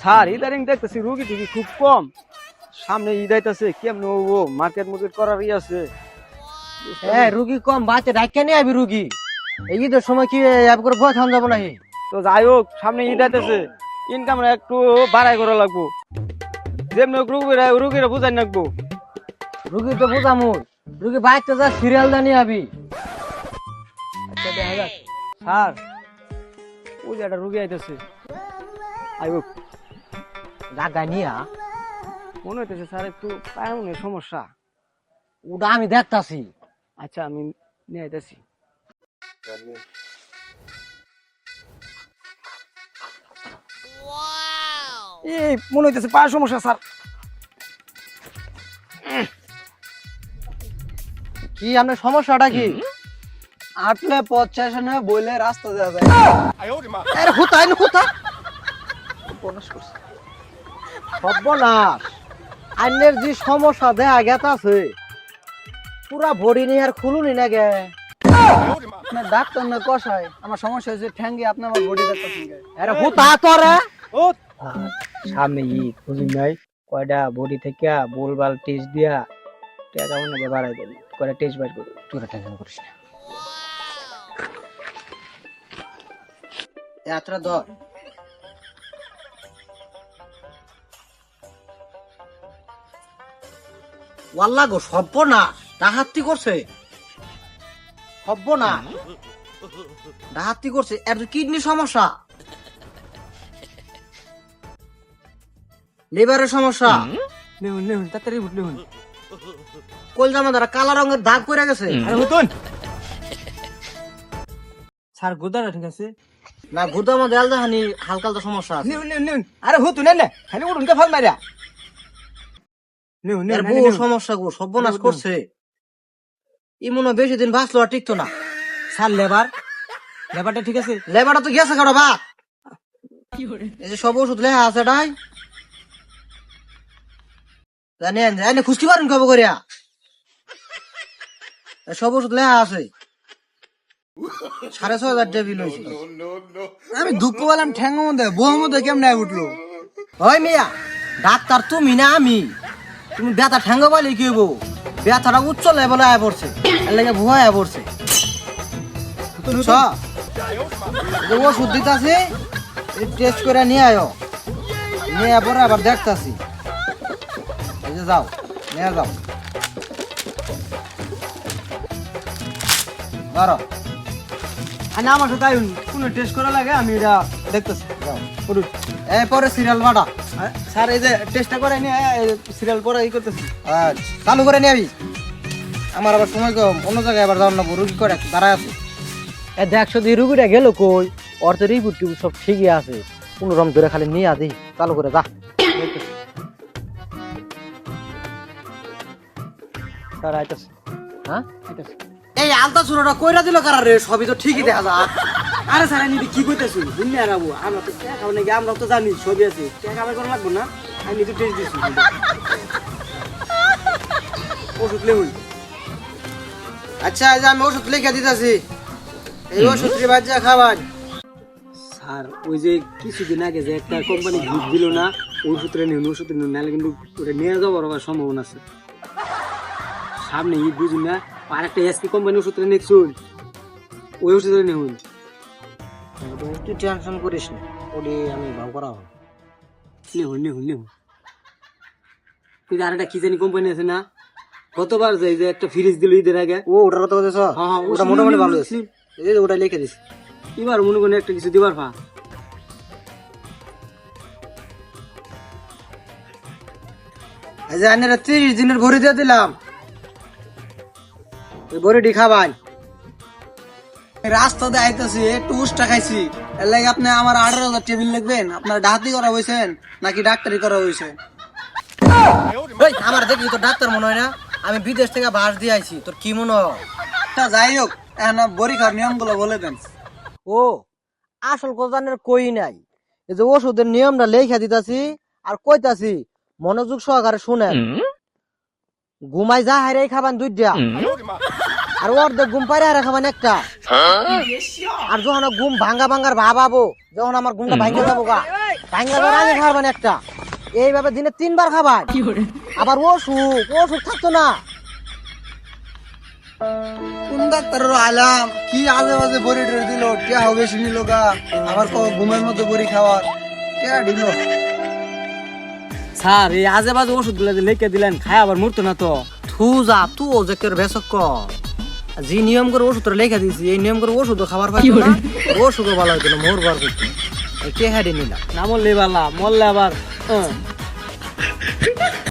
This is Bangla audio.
স্যার ইদারিং দেখতেছি রুগী টুগী খুব কম। সামনে ঈদ আইতাছে কেমন ও মার্কেট মার্কেট করার ই আছে। হ্যাঁ রুগী কম বাচ্চা ডাক্কা নিয়ে আবি রুগী। এই ঈদের সময় কি অ্যাপ করে ভয় থাম যাব নাকি? তো যাই হোক সামনে ঈদ আইতাছে। ইনকাম একটু বাড়াই করা লাগবো। যেমনি হোক রুগীরা রুগীরা বুঝাই রাখব রুগী তো বুঝামু। রুগী বাইকটা যা সিরিয়াল দা নিয়ে আবি। আচ্ছা স্যার ওই যে একটা রুগী আইতাছে। আই হোক। জাগা নিয়া মনে হইতেছে স্যার একটু পায়ের সমস্যা। ওটা আমি দেখতাছি। আচ্ছা আমি নিয়ে আইতাছি। এই মনে হইতেছে পায়ের সমস্যা স্যার। কি আপনার সমস্যাটা কি? আটলে পথ শেষে না বইলে রাস্তা দেওয়া যায়। আরে হুতা। উপন্যাস করছে। সর্বনাশ। আইনের যে সমস্যা দেখা গেতাছে পুরা ভরি নিয়ে আর খুলুনি না গে। আপনার ডাক্তার না কষায় আমার সমস্যা হয়েছে ঠ্যাঙ্গে আপনি আমার বডি দেখতেছেন কে? আরে হুতা তোরে সামনে ঈদ বুঝলি নাই কয়টা বডি থেকে বলবাল টেস্ট দিয়া টাকা মনে বাড়াই দেবো। কয়টা টেস্ট বাইর করব। তোরা টেনশন করিস না। এতটা ধর। ওয়াল্লা গো সব্য না। ডাহাতি করছে। সব্য না। ডাহাতি করছে। এর কিডনি সমস্যা। লিভারের সমস্যা। তাড়াতাড়ি উঠ কালা রঙের দাগ পড়ে গেছে। আরে হুতুন। স্যার গোদারা ঠিক আছে? না গুদার মধ্যে আলদাহানি হালকা হালকা সমস্যা আছে। নেহুন নেহুন আরে হুতুন না খালি উঠুন কে ফল মারিয়া বহু সমস্যা গো সর্বনাশ করছে। বেশি দিন বাঁচলো আর টিকতো না। Sir labour? লেবারটা ঠিক আছে? লেবারটা তো গেছে কারও বা এই যে সব ওষুধ লেখা আছে এটাই। জানেন জানেন খুশকি পারেন কবে করিয়া। সব ওষুধ লেখা আছে। সাড়ে ছয় হাজার টেবিল হয়েছে। আমি দুঃখ পেলাম ঠ্যাঙ্গ মধ্যে বউর মধ্যে কেমন উঠল? ওই মিয়া ডাক্তার তুমি না আমি। তুমি ব্যথা ঠ্যাঙ্গ পালি কি হইব? ব্যথাটা উচ্চ লেভেলে আয় পড়ছে। এর লাগে ভুয়া আয় পড়ছে। বুঝছ? ওষুধ দিতাছি টেস্ট করে নিয়ে আয়ো। নিয়ে পরে আবার দেখতাছি। এই যে যাও নিয়ে যাও। ধরো। আর আমার সাথে আইন কোনো টেস্ট করা লাগে আমি এটা দেখতেছি। যাও উঠুন। পরে সিরিয়াল বাটা। স্যার এই যে টেস্টটা করে নিয়ে সিরিয়াল পরে ই করতেছি। আচ্ছা, চালু করে নিয়ে আবি। আমার আবার সময় কম। অন্য জায়গায় আবার যাওয়ার না রুগী করে দাঁড়ায় আছে। এ দেখ শুধু রুগীটা গেল কই? ওর তো রিপোর্ট সব ঠিকই আছে। কোনো রকম ধরে খালি নিয়ে আদি। চালু করে যা। স্যার আইতাছে। হ্যাঁ? আইতাছে। আলতা চুরোটা কইরা দিল কারা রে? সবই তো ঠিকই দেখা যায়। আরে স্যার আমি কি কইতেছি? বুঝলি আর আবু আমরা তো খাব নাকি? আমরা তো জানি ছবি আছে। টাকা খাবার করা লাগবো না? আমি তো টেস্ট দিছি। ওষুধ লেহুন আচ্ছা যে আমি ওষুধ লিখে দিতেছি। এই ওষুধ ওষুধটি বাচ্চা খাবার। স্যার ওই যে কিছুদিন আগে যে একটা কোম্পানি গিফট দিল না সূত্রে নিন সূত্রে নিন নাহলে কিন্তু ওটা নিয়ে যাওয়ার সম্ভাবনা আছে। সামনে ঈদ বুঝুন না? আর একটা এসপি কোম্পানি ওষুধ নিচ্ছুন ওই। ওষুধ নেহুন তুই টেনশন করিস না। ওটি আমি ভাব করা হবে। নেহুন নেহুন নেহুন তুই আর একটা কি জানি কোম্পানি আছে না? গতবার যে যে একটা ফ্রিজ দিল ঈদের আগে। ও ওটার কথা বলতেছ? হ্যাঁ, হ্যাঁ, ওটা মোটামুটি ভালো আছে এই যে ওটা লিখে দিস এবার মনে করেন একটা কিছু দিবার পা। যে আইনের তিরিশ দিনের ভরি দিয়ে দিলাম। ওই ভরিটি খাবাই। রাস্তা দিয়ে আইতেছি একটু উষ্টা খাইছি। এর লাগে আপনি আমার আঠারো হাজার টেবিল লিখবেন। আপনার ডাহাতি করা হয়েছেন নাকি ডাক্তারি করা হয়েছে আমার দেখলি তো ডাক্তার মনে হয় না? আমি বিদেশ থেকে বাস দিয়ে আইছি তোর কি মনে হয়? তা যাই হোক এখন বড়ি খাওয়ার নিয়মগুলো বলে দেন। ও আসল কোজানের কই নাই? এই যে ওষুধের নিয়মটা লেখা দিতাছি আর কইতাছি মনোযোগ সহকারে শুনেন। ঘুমাই যা হারে খাবান দুইটা। আর অর্ধেক ঘুম পারে হারে খাবান একটা। আর যখন ঘুম ভাঙ্গা ভাঙ্গার ভাব আবো যখন আমার ঘুমটা ভাঙ্গে যাব গা টাঙ্গা জ্বর আমি খাবার একটা। এইভাবে দিনে তিনবার খাবার। আবার ওষুধ ওষুধ থাকতো না। কোন ডাক্তারের আলাম? কি আজে বাজে বড়ি টড়ি দিল? কে হবে শুনি লোকা আবার কো ঘুমের মধ্যে বড়ি খাওয়ার? কে দিল। স্যার এই আজে বাজে ওষুধগুলা যে লিখে দিলেন খায় আবার মরতো না তো। থু যা তু ও যে কের ভেসক যে নিয়ম করে ওষুধ লেখা দিয়েছি। এই নিয়ম করে ওষুধ খাবার পাই না ওষুধও ভালো হইতো না মোর বার করতো কে হাডি নিলাম না মরলে বালা মরলে আবার হ্যাঁ।